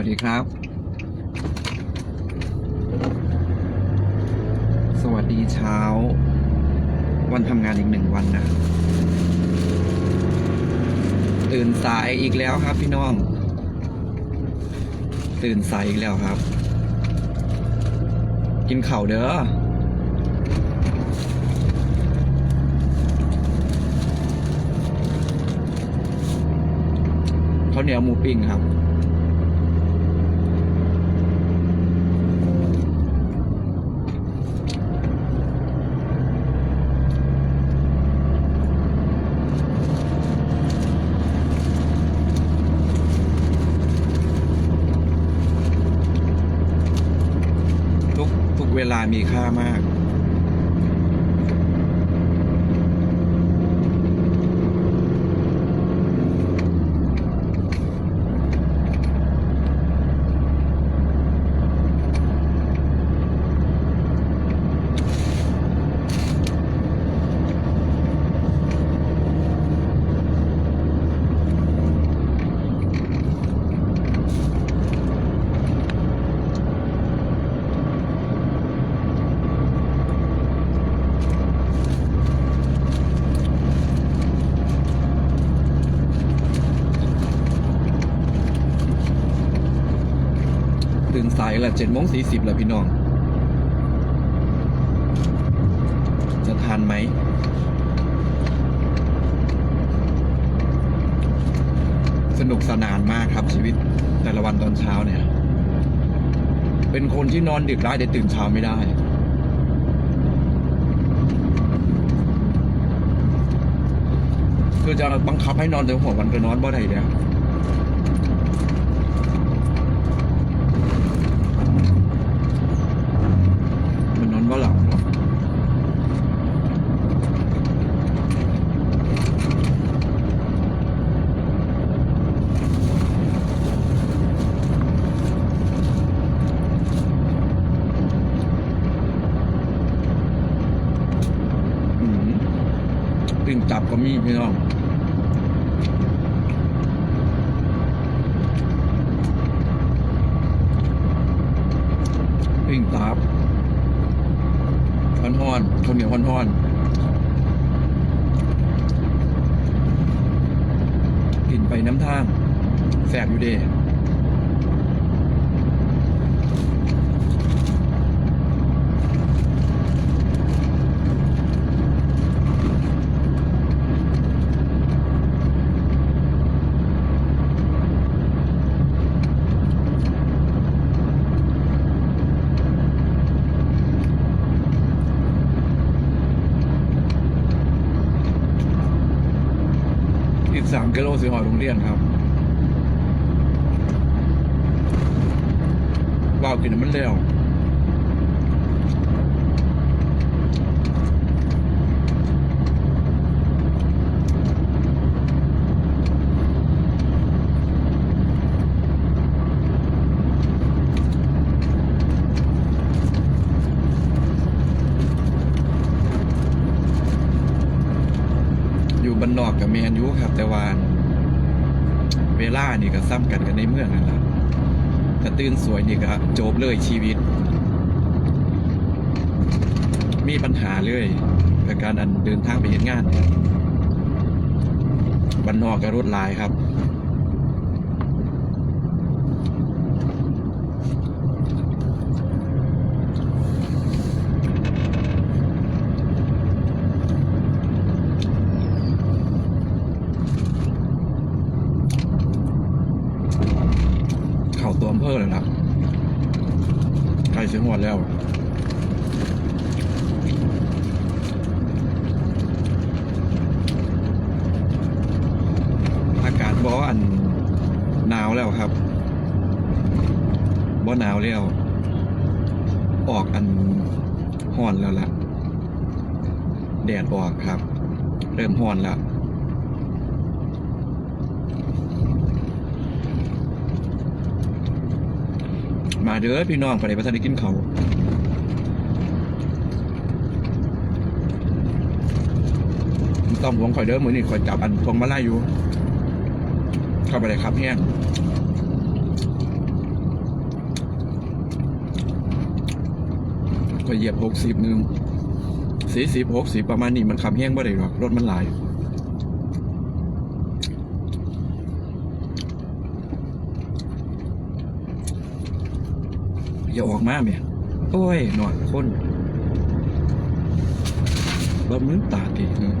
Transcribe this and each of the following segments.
วัสดีครับ สวัสดีเช้า วันทำงานอีกหนึ่งวันนะ ตื่นสายอีกแล้วครับพี่น้อง ตื่นสายอีกแล้วครับ กินข่าเด้อข้าวเหนียวหมูปิ้งครับ ทุกทุกเวลา มีค่า ตื่นสายละเจ็ดโมงสี่สิบแล้วพี่น้อง จะทานไหม สนุกสนานมากครับชีวิตแต่ละวันตอนเช้าเนี่ย เป็นคนที่นอนดึกได้แต่ตื่นเช้าไม่ได้คือจะบังคับให้นอนแต่หัววันก็นอนบ่ได้แล้ว มันนอนว่าหลับเนอะอืมปิ่งจับก็ มีพี่น้องปิ่งตาบฮอนฮ้อนๆข้าวเหนียวฮอนฮอนๆกินไปน้ำท่างแสบอยู่เด้ อีกสามกิโลสิหอโรงเรียนครับว้าวกินมันเร็วอยู่บ้านนอกกับเมียนอยุครับ แต่ว่า เวลานี่ก็ซ้ำกันกันในเมืองนั่นแหละถ้าตื่นสวยนี่ก็จบเลยชีวิต มีปัญหาเลยกับการอันเดินทางไปเห็นงานบ้านนอกก็รถลายครับ เข้าตัวอำเภอเลยนะใกล้เชียงหวัดแล้วอากาศบ่อันหนาวแล้วครับบ่หนาวแล้ว ออกอันห้อนแล้วล่ะ แดดออกครับ เริ่มห้อนแล้ว มาเด้อพี่น้องไปไหนประทานได้กินเขาต้องหวงคอยเด้อมือนี่คอยจับอันพวงมาลัยอยู่ เข้าไปเลยครับเนี่ยข่อยเหยียบหกสิบหนึ่งสี่สิบหกสิบประมาณนี้มันขับแห้งบ่ได้หรอกรถมันหลาย อย่าออกมาเมียโอ้ยหน่อยคนบ่มือตาดีเนอะ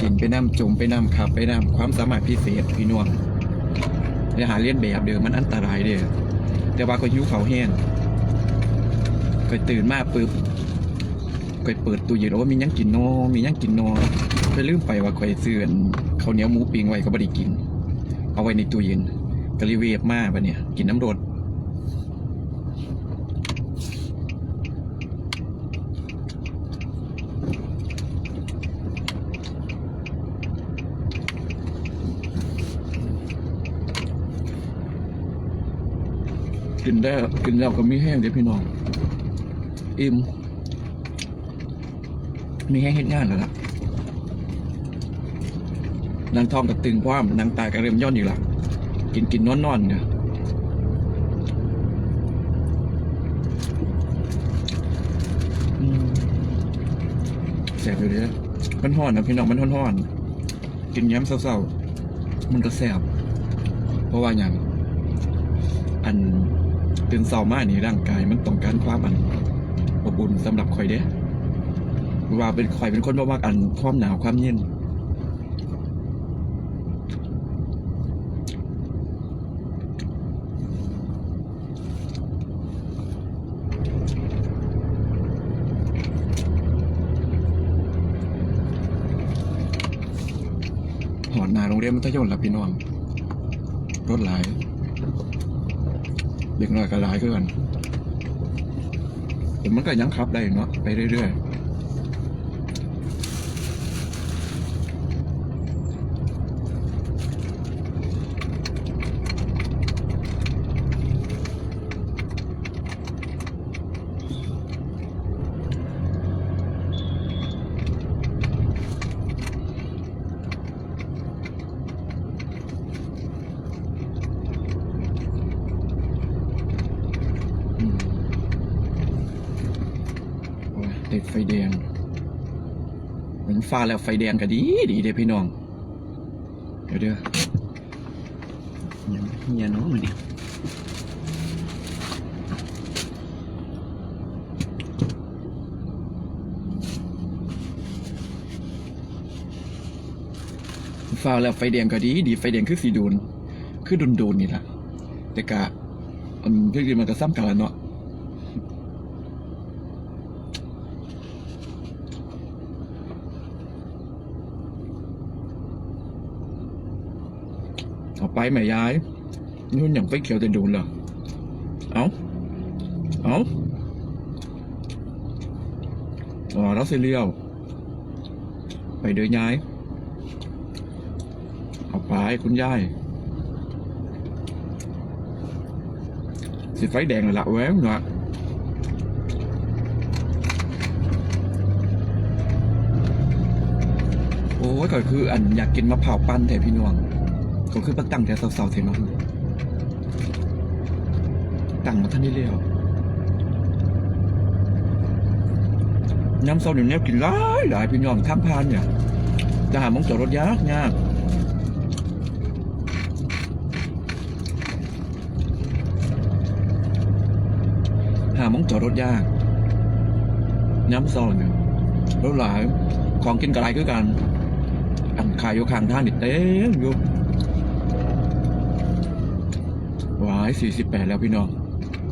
กินไปน้ำจุ่มไปน้ำขับไปน้ำความสามารถพิเศษพี่น้องอย่าหาเลียนแบบเด้อมันอันตรายเด้อแต่ว่าก็หิวเขาแห้งก็ตื่นมาปึ๊บ อยเปิดตู้เย็นว่ามียังกินนอมียังกินนอไปลืมไปว่าก่อยซื้อนข้าวเหนียวหมูปิ้งไว้ก็บ่ได้กิน เอาไว้ในตู้เย็นก็รีเวฟมาบัดเนี่ย กินน้ำรดกินได้กินแล้วก็มีแห้งเดี๋ยวพี่น้อง อิ่ม มีให้เห็นงานแล้วล่ะนางทองกับตึงพร้อมนางตายกับเริ่มย่อนอยู่ละกินกินนอนนอนเนี่ยแสบอยู่เด้อมันห่อนนะพี่น้องมันห่อนห่อนกินย้ำเศร้าๆมันก็แสบเพราะว่าอย่างอันตื่นเศร้ามากนี่ร่างกายมันต้องการความอันอบอุ่นสำหรับคอยเด้ ว่าเป็นข่อยเป็นคนบ่มักอันความหนาวความเย็นหอนหนาโรงเรียนมัธยมละพี่น้องรถหลายเด็กน้อยก็หลายเกินแต่มันก็ยังขับได้เนาะไปเรื่อยๆ อืมโอ้ยติด ไฟแดงเหมือนฟ้าแล้วไฟแดงก็ดีดีเด้พี่น้อง เดี๋ยวเด้อยังเฮียน้องมันนี่ฟ้าแล้วไฟแดงก็ดีดีไฟแดงคือสีดูนคือดุนดูนนี่แหละแต่กะอันที่จริงมันก็ซ้ำกันแล้วเนาะ ไปแม่ยายนู่นอย่างไฟเขียวจะดูนเหรอเอาเอาอ๋อเราเสียเลียว ไปเดินยายเอาไปคุณยายสิไฟแดง là lạ quá không ạ โอ้ยก็คืออันอยากกินมะพร้าวปั้นแถพี่น้อง ก็คือปักตั้งแต่เสาๆเถอะเนาะตั้งมาท่านได้เรียวย้ำเสาเนี่ยแนวกินหลายหลายพี่น้องข้างพานเนี่ยจะหามองจอดรถยากยากหามองจอดรถยากย้ำซอยเนี่ยรถหลายของกินกระไรคือกันอันขายอยู่ข้างท่างนี่เต็มอยู่ วายสี่สิบแปดแล้วพี่น้อง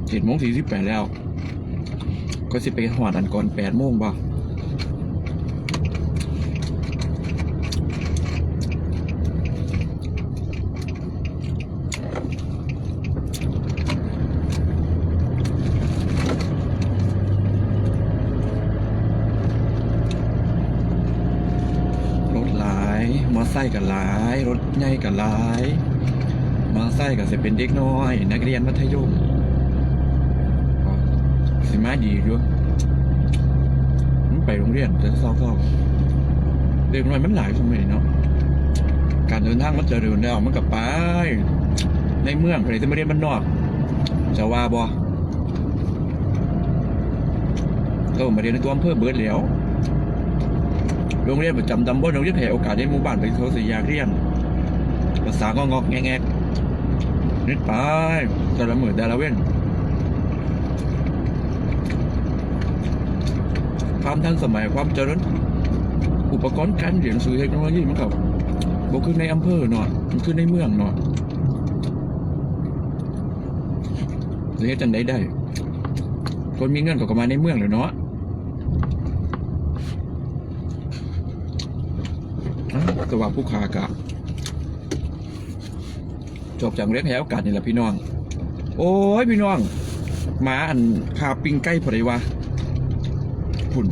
เจ็ดโมงสี่สิบแปดแล้ว ก็สิไปหอดอันก่อนแปดโมงบ่รถหลาย มอไซค์กับหลาย รถใหญ่กับหลาย มอไซค์กับจะเป็นเด็กน้อย นักเรียนมัธยมสิมาดีอยู่มันไปโรงเรียนจะเศร้าๆเด็กน้อยมันหลายสมัยเนาะการเดินทางมันเจริญแล้วมันกับไป ในเมืองใครจะไม่เรียนมันนอก จะว่าบอก็มาเรียนในตัวอำเภอเบิร์ดแล้วโรงเรียนประจำตำบลโรงเรียนแผ่โอกาสในหมู่บ้านไปเขาสิยากเรียนภาษาก็งอกแงแง นิดไปแต่ละมือแต่ละเว้นความทันสมัยความเจริญอุปกรณ์การเรียนสื่อเทคโนโลยีมันกับบอกขึ้นในอำเภอเนาะมันขึ้นในเมืองเนาะเรียนจันได้ได้ คนมีเงินก็กมาในเมืองเลยเนาะอ้าวแต่ว่าผู้ค้ากะ จบจากโรงเรียนแถวกันนี่แหละพี่น้อง โอ้ยพี่น้องหมาอันคาปิ้งใกล้พอดีวะพุ่น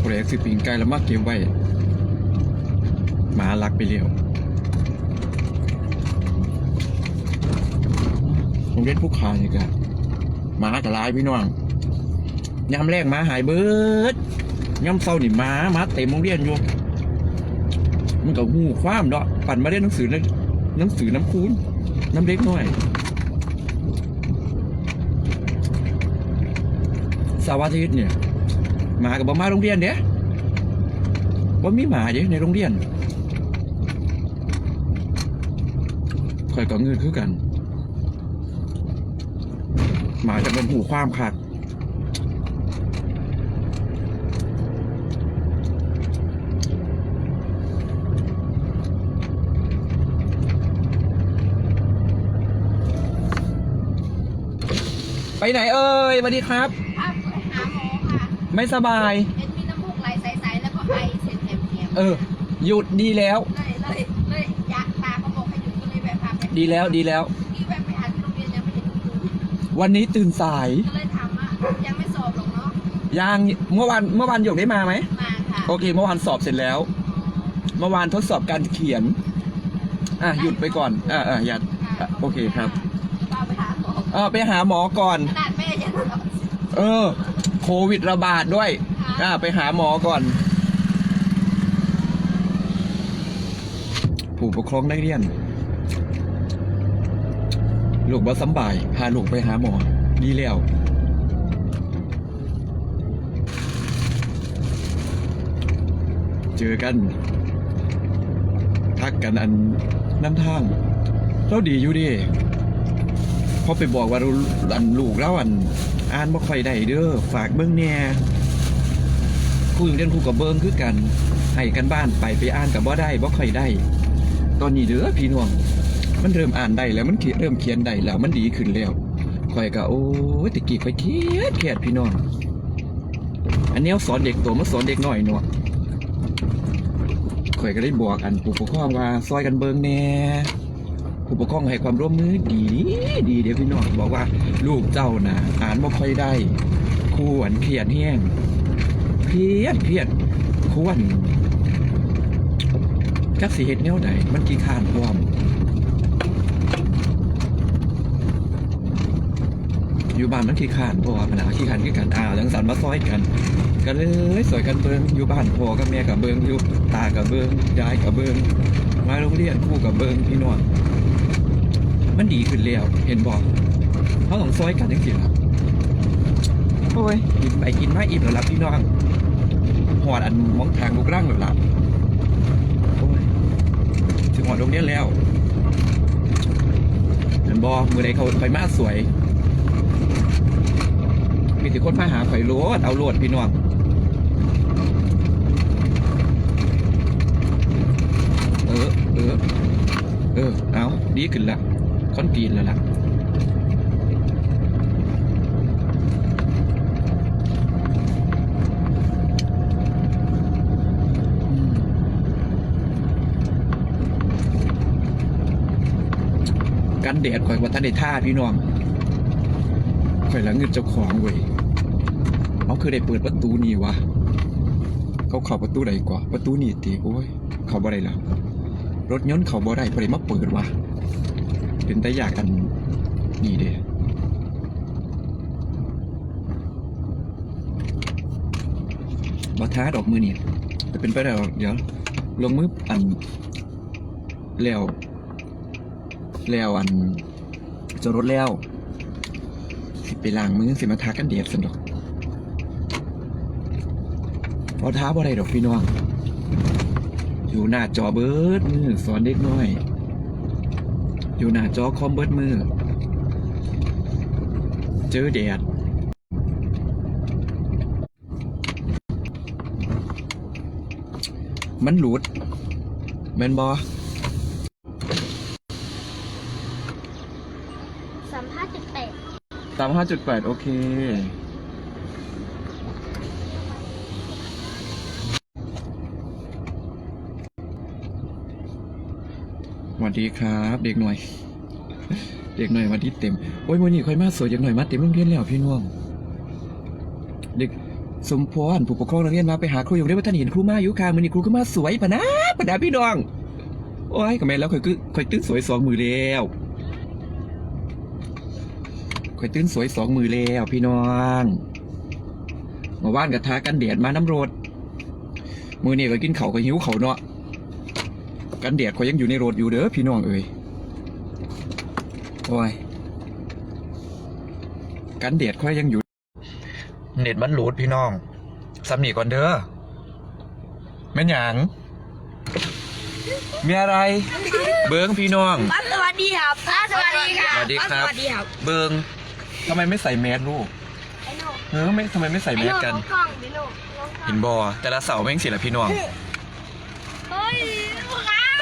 พอดีสิปิ้งไก่แล้วมาเก็บไว้หมาลักไปเลี้ยวโรงเรียนผู้ค้านี่กันหมากระลายพี่น้องยามแรกหมาหายเบิด ย่ำเศร้านี่มามาเต็มโรงเรียนอยู่มันก็หูความเนาะปั่นมาเรียนหนังสือนหนังสือน้ำคูนน้ำเล็กน้อยสาร์อาทิตย์เนี่ยหมากับบ่มาโรงเรียนเด้ว่ามีหมาเด้ในโรงเรียนคอยก็เงินคือกัน หมาจะเป็นหูความขาด ไปไหนเอ่ยสวัสดีครับอะหาหมอค่ะไม่สบายเอ็นมีน้ำมูกไหลใสๆแล้วก็ไอเสียงแหบเออ หยุดดีแล้วๆเลยเลยเลยอยากตาเขาบอกให้หยุดก็เลยแบบพาไปดีแล้วดีแล้วที่แบบไปหาที่โรงเรียนยังไม่เห็นคุณครูวันนี้ตื่นสายก็เลยถามว่ายังไม่สอบหรอกเนาะยังเมื่อวานเมื่อวานหยกได้มาไหมมาค่ะโอเค เมื่อวานสอบเสร็จแล้ว เมื่อวานทดสอบการเขียน อะหยุดไปก่อนอ่าอ่าอย่าอะโอเคครับ เออไปหาหมอก่อน ขนาดแม่ยังสอบเออ โควิดระบาดด้วยอ่า ไปหาหมอก่อน ผู้ปกครองได้เรียน ลูกบ่สำบาย พาลูกไปหาหมอ ดีแล้ว เจอกัน ทักกันอันน้ำทาง เราดีอยู่ดิ พอไปบอกว่าอันลูกแล้วอันอ่านบ่ค่อยได้เด้อฝากเบิ่งแน่ครูอย่างเรียนครูกับเบิ่งคือกันให้กันบ้านไปไปอ่านกับบ่ได้บ่ค่อยได้ ตอนนี้เด้อพี่น้องมันเริ่มอ่านได้แล้วมันเริ่มเขียนได้แล้วมันดีขึ้นแล้วข่อยก็โอ้ยตะกี้ข่อยเครียดเครียดพี่น้องอันแนวสอนเด็กตัวมาสอนเด็กหน้อยเนาะข่อยก็ได้บอกอันผู้ปกครองว่าซอยกันเบิ่งแน่ ผู้ปกครองให้ความร่วมมือดีดีเดี๋ยวพี่น้องบอกว่าลูกเจ้านะอ่านบ่ค่อยได้ครูอันเพียดแห้งเพียดเพียดควรจักสิเฮ็ดแนวใดมันกี่ขานพร้อม อยู่บ้านมันขี้ขานเพราะว่าปัญหาขี้ขานคือกันอ้าวจังสันมาซอยกันก็เลยสวยกันเบิงอยู่บ้านพ่อกับแม่กับเบิงอยู่ตากับเบิงยายกับเบิงมาโรงเรียนคู่กับเบิงพี่น้อง มันดีขึ้นแล้วเห็นบอกเขาต้องซอยกันจริงๆครับโอ้ยกินไปกินมาอิ่มแล้วล่ะพี่น้องหอดอันมองทางลูกร่างแล้วล่ะโอ้ยถึงหอดโรงเรียนแล้วเห็นบอมือใดเขาไปมาสวย มีแต่คนมาหาข่อยโลดเอาโลดพี่น้องเออเออเออเอาดีขึ้นละ คอนกรีนแล้วล่ะกันแดดข่อยว่าท่านได้ท่าพี่น้องข่อยหละเงินเจ้าของเว้ยเขาคือได้เปิดประตูนี่วะ เขาเข้าประตูใดกว่า ประตูนี่ตีโอ้ย เขาบ่ได้ละรถยนต์เข้าบ่ได้ได้มาเปิดวะ เป็นตะอยากกันนี่เด้บอท้าดอกมือนี่จะเป็นไปได้หรอเดี๋ยว ลงมืออัน แล้ว แล้วอันจะรถแล้วไปล้างมือสิมาทากันเดียดสนุกบอท้าบอะไรดอกพี่น้อง อยู่หน้าจอเบิร์ดมือสอนเด็กน้อย อยู่หน้าจอคอมเบิร์ดมือ เจอแดดมันหลุดแมนบอสัมภาษณ์จุดแปดตามห้าจุดแปดโอเค วัสดีครับ เด็กหน่อย เด็กหน่อยมาที่เต็มโอ้ยวันนี้ค่อยมาสวยเด็กหน่อยมาเต็มโรงเรียนแล้วพี่น้อง เด็กสมพรผู้ปกครองนักเรียนมาไปหาครูอยู่ได้ว่าท่านเห็นครูมาอยู่ค่ะมือนี้ครูก็มาสวยปะนะปะนะพี่น้อง โอ้ยก็แม่แล้วค่อยคือค่อยตื่นสวยสองมือแล้วค่อยตื่นสวยสองมือแล้วพี่น้องมาว่านกับทากันแดดมาน้ำรดมือนี้ก็กินเขาก็หิวเขาเนาะ กันแดดเขายังอยู่ในรถอยู่เด้อพี่น้องเอ้ยโอ้ยกันแดดเขายังอยู่ เน็ตมันหลุดพี่น้องสำนีก่อนเด้อแม่นหยังมีอะไร เบิ้งพี่น้องป้าสวัสดีครับป้าสวัสดีครับสวัสดีครับป้าสวัสดีครับ เบิ้งทำไมไม่ใส่แมสลูกไอ้โน่เออไม่ทำไมไม่ใส่ไอ้แมโน่สกันลงกล้องดิโน่ลงกล้องเห็นบอแต่ละเสาแม่งสิละพี่น้อง เฮ้ยลูกค้า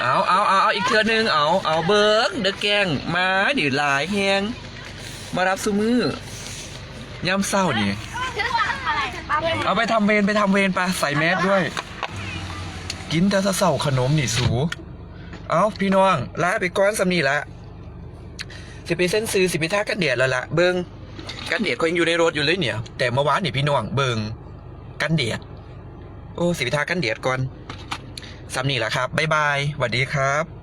เอาเอาเอาเอาอีกเทือนึงเอาเอาเบิ้งเด้อแกงมาดิหลายแฮงมารับซูมือย่ำเศร้านี่เอาไปทำเวรไปทำเวรไปใส่แมสด้วย กินแต่เสาขนมนี่สูเอาพี่น้องลาไปก้อนสำนีละสิไปเส้นซื้อสิไปท่ากันเดียดแล้วละเบิงกันเดียดเขายังอยู่ในรถอยู่เลยเนี่ย แต่เมื่อวานนี่พี่น้องเบิงกันเดียดโอ้สิไปท่ากันเดียดก่อน สำนีและครับ บ๊ายบายสวัสดีครับ